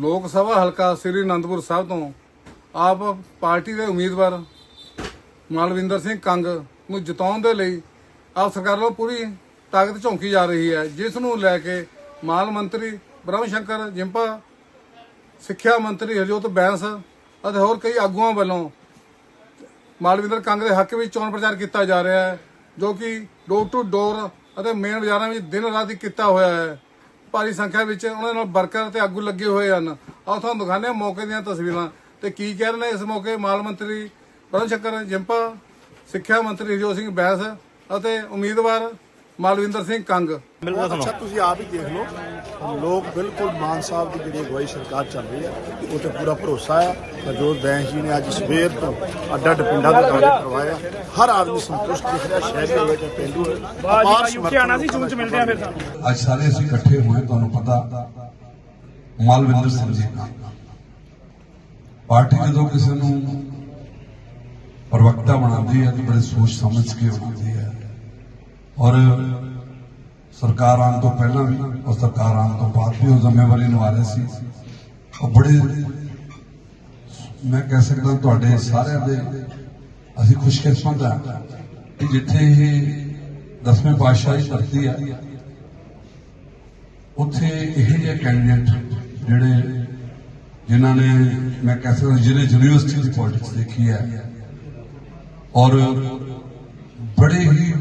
ਲੋਕ ਸਭਾ ਹਲਕਾ ਸ੍ਰੀ ਅਨੰਦਪੁਰ ਸਾਹਿਬ ਤੋਂ ਆਪ ਪਾਰਟੀ ਦੇ ਉਮੀਦਵਾਰ ਮਾਲਵਿੰਦਰ ਸਿੰਘ ਕੰਗ ਨੂੰ ਜਿਤਾਉਣ ਦੇ ਲਈ ਆਪ ਸਰਕਾਰ ਵੱਲੋਂ ਪੂਰੀ ਤਾਕਤ ਝੋਂਕੀ ਜਾ ਰਹੀ ਹੈ, ਜਿਸ ਨੂੰ ਲੈ ਕੇ ਮਾਲ ਮੰਤਰੀ ਬ੍ਰਹਮ ਸ਼ੰਕਰ, ਜਿੰਪਾ, ਸਿੱਖਿਆ ਮੰਤਰੀ ਹਰਜੋਤ ਬੈਂਸ ਅਤੇ ਹੋਰ ਕਈ ਆਗੂਆਂ ਵੱਲੋਂ ਮਾਲਵਿੰਦਰ ਕੰਗ ਦੇ ਹੱਕ ਵਿੱਚ ਚੋਣ ਪ੍ਰਚਾਰ ਕੀਤਾ ਜਾ ਰਿਹਾ ਹੈ, ਜੋ ਕਿ ਡੋਰ ਟੂ ਡੋਰ ਅਤੇ ਮੇਨ ਬਾਜ਼ਾਰਾਂ ਵਿੱਚ ਦਿਨ ਰਾਤ ਹੀ ਕੀਤਾ ਹੋਇਆ ਹੈ। ਭਾਰੀ ਸੰਖਿਆ ਵਿੱਚ ਉਹਨਾਂ ਨਾਲ ਵਰਕਰ ਅਤੇ ਆਗੂ ਲੱਗੇ ਹੋਏ ਹਨ। ਆਓ ਤੁਹਾਨੂੰ ਦਿਖਾਉਂਦੇ ਹਾਂ ਮੌਕੇ ਦੀਆਂ ਤਸਵੀਰਾਂ। ਤੇ ਕੀ ਕਹਿ ਰਹੇ ਨੇ ਇਸ ਮੌਕੇ ਮਾਲ ਮੰਤਰੀ ਬਰਨ ਸ਼ੰਕਰ ਜਿੰਪਾ, ਸਿੱਖਿਆ ਮੰਤਰੀ ਹਰਜੋਤ ਸਿੰਘ ਬੈਂਸ ਅਤੇ ਉਮੀਦਵਾਰ ਮਾਲਵਿੰਦਰ ਸਿੰਘ ਕੰਗ। ਅੱਛਾ ਤੁਸੀਂ ਆਪ ਹੀ ਦੇਖ ਲਓ। ਲੋਕ ਬਿਲਕੁਲ ਮਾਨ ਸਾਹਿਬ ਦੀ ਜਿਹੜੀ ਅਗਵਾਈ ਸਰਕਾਰ ਚੱਲ ਰਹੀ ਹੈ ਉਹ ਤੇ ਪੂਰਾ ਭਰੋਸਾ ਹੈ। ਹਰਜੋਤ ਬੈਂਸ ਜੀ ਨੇ ਅੱਜ ਸਵੇਰ ਤੋਂ ਅੱਡ ਅੱਡ ਪਿੰਡਾਂ ਦੇ ਦੌਰੇ ਕਰਵਾਇਆ। ਹਰ ਆਦਮੀ ਸੰਤੁਸ਼ਟ ਦਿਖ ਰਿਹਾ ਸ਼ਹਿਰੀ ਹੋਵੇ ਜਾਂ ਪਿੰਡੂ ਅਪਾਰ ਯੂਕੇ ਆਣਾ ਸੀ ਜੂਨ ਚ ਮਿਲਦੇ ਆ ਫਿਰ ਸਾਨੂੰ। ਅੱਜ ਸਾਰੇ ਅਸੀਂ ਇਕੱਠੇ ਹੋਏ ਤੁਹਾਨੂੰ ਪਤਾ ਮਾਲਵਿੰਦਰ ਸਿੰਘ ਜੀ ਪਾਰਟੀ ਜਦੋਂ ਕਿਸੇ ਨੂੰ ਪ੍ਰਵਕਤਾ ਬਣਾਉਂਦੀ ਹੈ ਤਾਂ ਬੜੇ ਸੋਚ ਸਮਝ ਕੇ ਬਣਾਉਂਦੀ ਹੈ। ਔਰ ਸਰਕਾਰ ਆਉਣ ਤੋਂ ਪਹਿਲਾਂ ਵੀ ਔਰ ਸਰਕਾਰ ਆਉਣ ਤੋਂ ਬਾਅਦ ਵੀ ਉਹ ਜ਼ਿੰਮੇਵਾਰੀ ਨਿਭਾ ਰਹੇ ਸੀ ਉਹ ਬੜੇ ਮੈਂ ਕਹਿ ਸਕਦਾ ਤੁਹਾਡੇ ਸਾਰਿਆਂ ਦੇ ਅਸੀਂ ਖੁਸ਼ਕਿਸਮਤ ਹਾਂ ਕਿ ਜਿੱਥੇ ਇਹ ਦਸਵੇਂ ਪਾਤਸ਼ਾਹੀ ਧਰਤੀ ਹੈ ਉੱਥੇ ਇਹ ਜਿਹੇ ਕੈਂਡੀਡੇਟ ਜਿਹੜੇ ਜਿਨ੍ਹਾਂ ਨੇ ਮੈਂ ਕਹਿ ਸਕਦਾ ਜਿਹੜੇ ਯੂਨੀਵਰਸਿਟੀ ਦੀ ਪੋਲਿਟਿਕਸ ਦੇਖੀ ਹੈ ਔਰ ਬੜੇ ਹੀ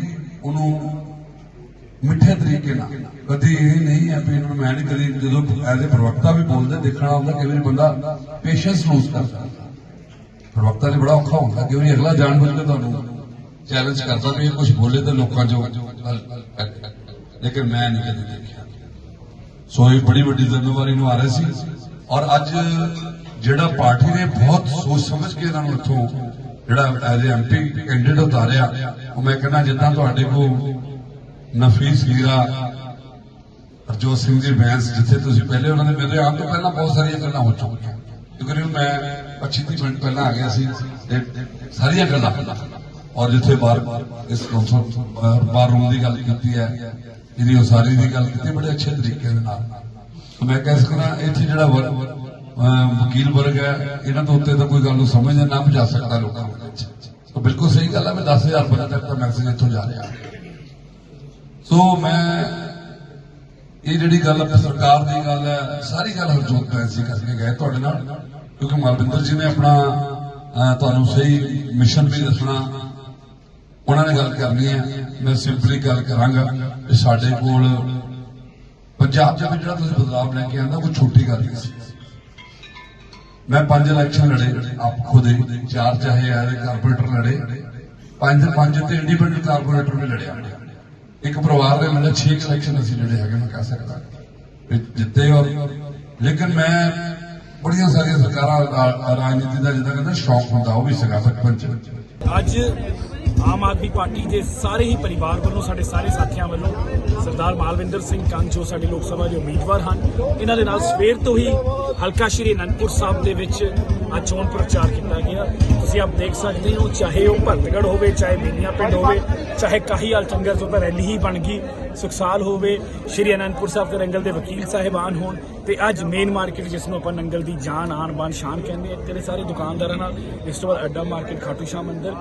ਉਹਨੂੰ ਮਿੱਠੇ ਤਰੀਕੇ ਨਾਲ। ਕਦੀ ਇਹ ਨਹੀਂ ਹੈ ਵੀ ਇਹਨਾਂ ਮੈਂ ਨਹੀਂ ਕਦੀ ਜਦੋਂ ਐਜ਼ ਪ੍ਰਵਕਤਾ ਵੀ ਬੋਲਦੇ, ਦੇਖਣਾ ਹੁੰਦਾ ਕਿ ਵਾਰੀ ਬੰਦਾ ਪੇਸ਼ੈਂਸ ਲੂਜ਼ ਕਰਦਾ। ਪ੍ਰਵਕਤਾ ਲਈ ਬੜਾ ਔਖਾ ਹੁੰਦਾ ਕਿ ਵਾਰੀ ਅਗਲਾ ਜਾਣ ਬੁੱਝ ਕੇ ਤੁਹਾਨੂੰ ਚੈਲੰਜ ਕਰਦਾ ਵੀ ਇਹ ਕੁਝ ਬੋਲੇ ਤਾਂ ਲੋਕਾਂ ਚੋਂ ਲੇਕਿਨ ਮੈਂ ਨਹੀਂ ਕਦੇ ਦੇਖਿਆ। ਸੋ ਇਹ ਬੜੀ ਵੱਡੀ ਜ਼ਿੰਮੇਵਾਰੀ ਨੂੰ ਆ ਰਹੀ ਸੀ। ਔਰ ਅੱਜ ਜਿਹੜਾ ਪਾਰਟੀ ਨੇ ਬਹੁਤ ਸੋਚ ਸਮਝ ਕੇ ਇਹਨਾਂ ਨੂੰ ਇੱਥੋਂ ਜਿਹੜਾ ਐਜ਼ ਐਮਪੀ ਕੈਂਡੀਡੇਟ ਉਤਾਰਿਆ, ਉਹ ਮੈਂ ਕਹਿੰਦਾ ਜਿੱਦਾਂ ਤੁਹਾਡੇ ਕੋਲ ਨਫੀਸ ਹੀਰਾ ਹਰਜੋਤ ਸਿੰਘ ਜੀ ਬੈਂਸ ਜਿੱਥੇ ਤੁਸੀਂ ਪਹਿਲੇ ਉਹਨਾਂ ਦੇ ਮੇਰੇ ਆਉਣ ਤੋਂ ਪਹਿਲਾਂ ਬਹੁਤ ਸਾਰੀਆਂ ਗੱਲਾਂ ਹੋ ਚੁੱਕੀਆਂ। ਤਕਰੀਬਨ ਮੈਂ 25 ਮਿੰਟ ਪਹਿਲਾਂ ਆ ਗਿਆ ਸੀ, ਤੇ ਸਾਰੀਆਂ ਗੱਲਾਂ। ਔਰ ਜਿੱਥੇ ਬਾਰ ਇਸ ਕੌਂਸਲ ਬਾਰ ਰੂਮ ਦੀ ਗੱਲ ਕੀਤੀ ਹੈ, ਇਹਦੀ ਉਸਾਰੀ ਦੀ ਗੱਲ ਕੀਤੀ, ਬੜੇ ਅੱਛੇ ਤਰੀਕੇ ਦੇ ਨਾਲ। ਮੈਂ ਕਹਿ ਸਕਦਾ ਇੱਥੇ ਜਿਹੜਾ ਵਕੀਲ ਵਰਗ ਹੈ, ਇਹਨਾਂ ਤੋਂ ਉੱਤੇ ਤਾਂ ਕੋਈ ਗੱਲ ਨੂੰ ਸਮਝ ਨਾ ਬੁਝਾ ਸਕਦਾ ਲੋਕਾਂ ਦੇ ਵਿੱਚ। ਤਾਂ ਬਿਲਕੁਲ ਸਹੀ ਗੱਲ ਹੈ, ਮੈਂ 10000 ਬੰਦੇ ਤੱਕ ਦਾ ਮੈਸੇਜ ਇੱਥੋਂ ਜਾ ਰਿਹਾ। ਸੋ ਮੈਂ ਇਹ ਜਿਹੜੀ ਗੱਲ ਸਰਕਾਰ ਦੀ ਗੱਲ ਹੈ, ਸਾਰੀ ਗੱਲ ਹਰਜੋਤ ਬੈਂਸ ਕਰਕੇ ਗਏ ਤੁਹਾਡੇ ਨਾਲ, ਕਿਉਂਕਿ ਮਲਵਿੰਦਰ ਜੀ ਨੇ ਆਪਣਾ ਤੁਹਾਨੂੰ ਸਹੀ ਮਿਸ਼ਨ ਵੀ ਦੱਸਣਾ, ਉਹਨਾਂ ਨੇ ਗੱਲ ਕਰਨੀ ਹੈ। ਮੈਂ ਸਿੰਪਲੀ ਗੱਲ ਕਰਾਂਗਾ ਕਿ ਸਾਡੇ ਕੋਲ ਪੰਜਾਬ ਦੇ ਵਿੱਚ ਜਿਹੜਾ ਤੁਸੀਂ ਬਦਲਾਅ ਲੈ ਕੇ ਆਂਦਾ ਕੋਈ ਛੋਟੀ ਗੱਲ ਨਹੀਂ ਸੀ। ਮੈਂ ਪੰਜ ਇਲੈਕਸ਼ਨ ਲੜੇ, ਆਪ ਖੁਦ ਚਾਰ ਚਾਹੇ ਆਏ ਕਾਰਪੋਰੇਟਰ ਲੜੇ। ਪੰਜ ਪੰਜ ਤੇ ਇੰਡੀਪੈਂਡੈਂਟ ਕਾਰਪੋਰੇਟਰ ਵੀ ਲੜਿਆ। ਇੱਕ ਪਰਿਵਾਰ ਦੇ ਮਤਲਬ 6 ਇਲੈਕਸ਼ਨ ਅਸੀਂ ਲੜੇ ਹੈਗੇ, ਮੈਂ ਕਹਿ ਸਕਦਾ। ਜਿੱਤੇ ਔਰ ਲੇਕਿਨ ਮੈਂ ਬੜੀਆਂ ਸਾਰੀਆਂ ਸਰਕਾਰਾਂ ਰਾਜਨੀਤੀ ਦਾ ਜਿੱਦਾਂ ਕਹਿੰਦਾ, ਸ਼ੌਕ ਹੁੰਦਾ, ਉਹ ਵੀ ਸੀਗਾ ਸਰਪੰਚ ਅੱਜ ਆਮ ਆਦਮੀ ਪਾਰਟੀ ਦੇ ਸਾਰੇ ਹੀ ਪਰਿਵਾਰ ਵੱਲੋਂ, ਸਾਡੇ ਸਾਰੇ ਸਾਥੀਆਂ ਵੱਲੋਂ ਸਰਦਾਰ ਮਾਲਵਿੰਦਰ ਸਿੰਘ ਕੰਗ ਜੋ ਸਾਡੇ ਲੋਕ ਸਭਾ ਦੇ ਉਮੀਦਵਾਰ ਹਨ, ਇਹਨਾਂ ਦੇ ਨਾਲ ਸਵੇਰ ਤੋਂ ਹੀ ਹਲਕਾ ਸ਼੍ਰੀ ਅਨੰਦਪੁਰ ਸਾਹਿਬ ਦੇ ਵਿੱਚ ਅੱਜ ਚੋਣ ਪ੍ਰਚਾਰ ਕੀਤਾ ਗਿਆ। ਤੁਸੀਂ ਆਪ ਦੇਖ ਸਕਦੇ ਹੋ, ਚਾਹੇ ਉਹ ਭਰਤਗੜ ਹੋਵੇ, ਚਾਹੇ ਬੀਨੀਆ ਪਿੰਡ ਹੋਵੇ, ਚਾਹੇ ਕਾਹੀਵਾਲ ਚੰਗਰ ਤੋਂ ਤਾਂ ਰੈਲੀ ਹੀ ਬਣ ਗਈ, ਸੁਖਸਾਲ ਹੋਵੇ, ਸ਼੍ਰੀ ਅਨੰਦਪੁਰ ਸਾਹਿਬ ਦੇ ਰੰਗਲ ਦੇ ਵਕੀਲ ਸਾਹਿਬਾਨ ਹੋਣ ਤੇ ਅੱਜ ਮੇਨ ਮਾਰਕੀਟ ਜਿਸ ਨੂੰ ਆਪਾਂ ਨੰਗਲ ਦੀ ਜਾਨ, ਆਨ, ਬਾਨ, ਸ਼ਾਨ ਕਹਿੰਦੇ ਆ ਤੇਰੇ ਸਾਰੇ ਦੁਕਾਨਦਾਰਾਂ ਨਾਲ ਇਸ ਤੋਂ ਬਾਅਦ ਅੱਡਾ ਮਾਰਕੀਟ ਖਾਟੂ ਸ਼ਾਹ ਮੰਦਿਰ,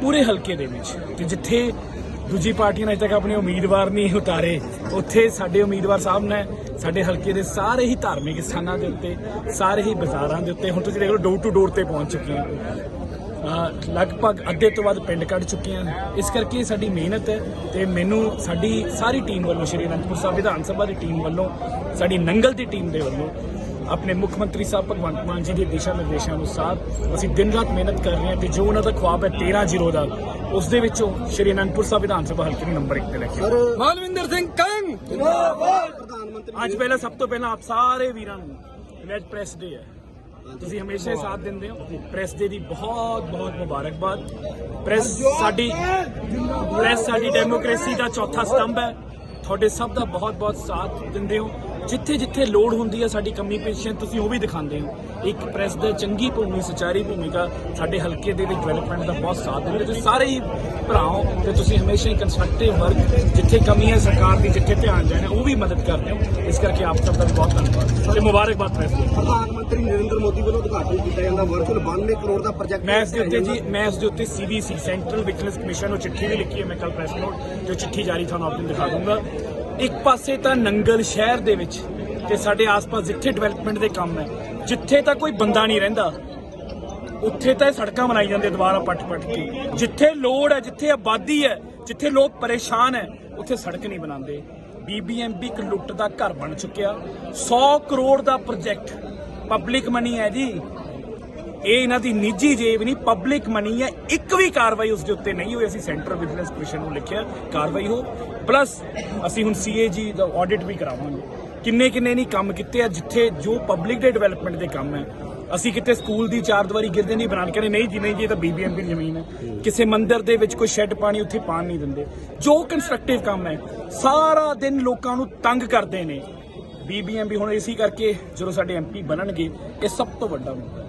ਪੂਰੇ ਹਲਕੇ ਦੇ ਵਿੱਚ ਤੇ ਜਿੱਥੇ ਦੂਜੀ ਪਾਰਟੀਆਂ ਨੇ ਅਜੇ ਤੱਕ ਆਪਣੇ ਉਮੀਦਵਾਰ ਨਹੀਂ ਉਤਾਰੇ। ਉੱਥੇ ਸਾਡੇ ਉਮੀਦਵਾਰ ਸਾਹਿਬ ਨੇ ਸਾਡੇ ਹਲਕੇ ਦੇ ਸਾਰੇ ਹੀ ਧਾਰਮਿਕ ਸਥਾਨਾਂ ਦੇ ਉੱਤੇ, ਸਾਰੇ ਹੀ ਬਾਜ਼ਾਰਾਂ ਦੇ ਉੱਤੇ ਹੁਣ ਤੁਸੀਂ ਦੇਖ ਲਓ ਡੋਰ ਟੂ ਡੋਰ ਤੇ ਪਹੁੰਚ ਚੁੱਕੇ ਹਨ ਲਗਭਗ ਅੱਧੇ ਤੋਂ ਵੱਧ ਪਿੰਡ ਕੱਢ ਚੁੱਕੇ ਹਨ ਇਸ ਕਰਕੇ ਸਾਡੀ ਮਿਹਨਤ ਹੈ ਤੇ ਮੈਨੂੰ ਸਾਡੀ ਸਾਰੀ ਟੀਮ ਵੱਲੋਂ ਸ਼੍ਰੀ ਅਨੰਦਪੁਰ ਸਾਹਿਬ ਵਿਧਾਨ ਸਭਾ ਦੀ ਟੀਮ ਵੱਲੋਂ, ਸਾਡੀ ਨੰਗਲ ਦੀ ਟੀਮ ਦੇ ਵੱਲੋਂ, ਆਪਣੇ ਮੁੱਖ ਮੰਤਰੀ ਸਾਹਿਬ ਭਗਵੰਤ ਮਾਨ ਜੀ ਦੇ ਦਿਸ਼ਾ ਨਿਰਦੇਸ਼ਾਂ ਅਨੁਸਾਰ ਅਸੀਂ ਦਿਨ ਰਾਤ ਮਿਹਨਤ ਕਰ ਰਹੇ ਹਾਂ ਤੇ ਜੋ ਉਹਨਾਂ ਦਾ ਖੁਆਬ ਹੈ 13-0 ਦਾ ਉਸ ਦੇ ਵਿੱਚੋਂ ਸ਼੍ਰੀ ਅਨੰਦਪੁਰ ਸਾਹਿਬ ਵਿਧਾਨ ਸਭਾ ਹਲਕੇ ਨੂੰ ਨੰਬਰ 1 ਤੇ ਲੈ ਕੇ ਆਏ। ਮਾਲਵਿੰਦਰ ਸਿੰਘ ਕੰਗ! ਅੱਜ ਪਹਿਲਾਂ ਸਭ ਤੋਂ ਪਹਿਲਾਂ ਆਪ ਸਾਰੇ ਵੀਰਾਂ ਨੂੰ ਅੱਜ ਪ੍ਰੈਸ ਡੇ ਹੈ। ਤੁਸੀਂ ਹਮੇਸ਼ਾ ਹੀ ਸਾਥ ਦਿੰਦੇ ਹੋ। ਪ੍ਰੈਸ ਡੇ ਦੀ ਬਹੁਤ ਬਹੁਤ ਮੁਬਾਰਕਬਾਦ। ਪ੍ਰੈਸ ਸਾਡੀ ਪ੍ਰੈਸ ਸਾਡੀ ਡੈਮੋਕ੍ਰੇਸੀ ਦਾ ਚੌਥਾ ਸਤੰਭ ਹੈ। ਤੁਹਾਡੇ ਸਭ ਦਾ ਬਹੁਤ ਬਹੁਤ ਸਾਥ ਦਿੰਦੇ ਹੋ। ਜਿੱਥੇ ਜਿੱਥੇ ਲੋੜ ਹੁੰਦੀ ਹੈ ਸਾਡੀ ਕਮੀ ਪੇਸ਼ੀਆਂ ਤੁਸੀਂ ਉਹ ਵੀ ਦਿਖਾਉਂਦੇ ਹੋ। ਇੱਕ ਪ੍ਰੈਸ ਦਾ ਚੰਗੀ ਭੂਮੀ ਸੁਚਾਰੀ ਭੂਮਿਕਾ ਸਾਡੇ ਹਲਕੇ ਦੇ ਵਿੱਚ ਡਿਵੈਲਪਮੈਂਟ ਦਾ ਬਹੁਤ ਸਾਥ ਦਿੰਦੇ ਤੁਸੀਂ ਸਾਰੇ ਹੀ ਭਰਾਓ ਤੇ ਤੁਸੀਂ ਹਮੇਸ਼ਾ ਹੀ ਕੰਸਟਰਕਟਿਵ ਵਰਕ ਜਿੱਥੇ ਕਮੀ ਹੈ ਸਰਕਾਰ ਦੀ ਜਿੱਥੇ ਧਿਆਨ ਜਾਣਾ ਉਹ ਵੀ ਮਦਦ ਕਰਦੇ ਹੋ। ਇਸ ਕਰਕੇ ਆਪ ਸਭ ਦਾ ਬਹੁਤ ਧੰਨਵਾਦ। ਤੇ ਮੁਬਾਰਕਬਾਦ ਪ੍ਰੈਸ ਨੂੰ ਪ੍ਰਧਾਨ ਮੰਤਰੀ ਨਰਿੰਦਰ ਮੋਦੀ ਵੱਲੋਂ ਉਦਘਾਟਨ ਕੀਤਾ ਜਾਂਦਾ ਵਰਚੁਅਲ 92 ਕਰੋੜ ਦਾ ਪ੍ਰੋਜੈਕਟ ਮੈਂ ਇਸ ਦੇ ਉੱਤੇ ਜੀ ਮੈਂ ਇਸ ਦੇ ਉੱਤੇ ਸੀਵੀਸੀ ਸੈਂਟਰਲ ਵਿਜੀਲੈਂਸ ਕਮਿਸ਼ਨ ਨੂੰ ਚਿੱਠੀ ਵੀ ਲਿਖੀ ਹੈ ਮੈਂ ਕੱਲ ਪ੍ਰੈਸ ਨੋਟ ਜੋ ਚਿੱਠੀ ਜਾਰੀ ਤੁਹਾਨੂੰ ਆਪਨੂੰ ਦਿਖਾ ਦੂੰਗਾ। ਇੱਕ ਪਾਸੇ ਤਾਂ ਨੰਗਲ ਸ਼ਹਿਰ ਦੇ ਵਿੱਚ ਤੇ ਸਾਡੇ ਆਸ-ਪਾਸ ਜਿੱਥੇ ਡਿਵੈਲਪਮੈਂਟ ਦੇ ਕੰਮ ਹੈ, ਜਿੱਥੇ ਤਾਂ ਕੋਈ ਬੰਦਾ ਨਹੀਂ ਰਹਿੰਦਾ, ਉੱਥੇ ਤਾਂ ਇਹ ਸੜਕਾਂ ਬਣਾਈ ਜਾਂਦੇ ਦੁਬਾਰਾ ਪੱਟ-ਪੱਟ ਕੇ। ਜਿੱਥੇ ਲੋੜ ਹੈ, ਜਿੱਥੇ ਆਬਾਦੀ ਹੈ, ਜਿੱਥੇ ਲੋਕ ਪਰੇਸ਼ਾਨ ਹੈ, ਉੱਥੇ ਸੜਕ ਨਹੀਂ ਬਣਾਉਂਦੇ। ਬੀਬੀਐਮਬੀ ਇੱਕ ਲੁੱਟ ਦਾ ਘਰ ਬਣ ਚੁੱਕਿਆ। 100 ਕਰੋੜ ਦਾ ਪ੍ਰੋਜੈਕਟ ਪਬਲਿਕ ਮਨੀ ਹੈ ਜੀ। ਇਹ ਇਹਨਾਂ ਦੀ ਨਿੱਜੀ ਜੇਬ ਨਹੀਂ ਪਬਲਿਕ ਮਨੀ ਹੈ। ਇੱਕ ਵੀ ਕਾਰਵਾਈ ਉਸ ਦੇ ਉੱਤੇ ਨਹੀਂ ਹੋਈ। ਅਸੀਂ ਸੈਂਟਰ ਵਿਜੀਲੈਂਸ ਕਮਿਸ਼ਨ ਨੂੰ ਲਿਖਿਆ, ਕਾਰਵਾਈ ਹੋ। ਪਲੱਸ ਅਸੀਂ ਹੁਣ ਸੀਏਜੀ ਦਾ ਆਡਿਟ ਵੀ ਕਰਾਵਾਂਗੇ। ਕਿੰਨੇ ਕਿੰਨੇ ਨਹੀਂ ਕੰਮ ਕੀਤੇ ਆ, ਜਿੱਥੇ ਜੋ ਪਬਲਿਕ ਦੇ ਡਿਵੈਲਪਮੈਂਟ ਦੇ ਕੰਮ ਹੈ। ਅਸੀਂ ਕਿਤੇ ਸਕੂਲ ਦੀ ਚਾਰ ਦੀਵਾਰੀ ਗਿਰਦੇ ਨਹੀਂ, ਬਣਾ ਕੇ ਕਹਿੰਦੇ, ਨਹੀਂ ਜੀ ਨਹੀਂ ਜੀ, ਇਹ ਤਾਂ ਬੀਬੀਐਮਪੀ ਦੀ ਜ਼ਮੀਨ ਹੈ। ਕਿਸੇ ਮੰਦਿਰ ਦੇ ਵਿੱਚ ਕੋਈ ਸ਼ੈੱਡ ਪਾਣੀ, ਉੱਥੇ ਪਾਣ ਨਹੀਂ ਦਿੰਦੇ। ਜੋ ਕੰਸਟਰਕਟਿਵ ਕੰਮ ਹੈ, ਸਾਰਾ ਦਿਨ ਲੋਕਾਂ ਨੂੰ ਤੰਗ ਕਰਦੇ ਨੇ। ਬੀਬੀਐਮਬੀ ਹੁਣ ਇਸੇ ਕਰਕੇ ਜਦੋਂ ਸਾਡੇ ਐਮਪੀ ਬਣਨਗੇ, ਇਹ ਸਭ ਤੋਂ ਵੱਡਾ ਮੁੱਦਾ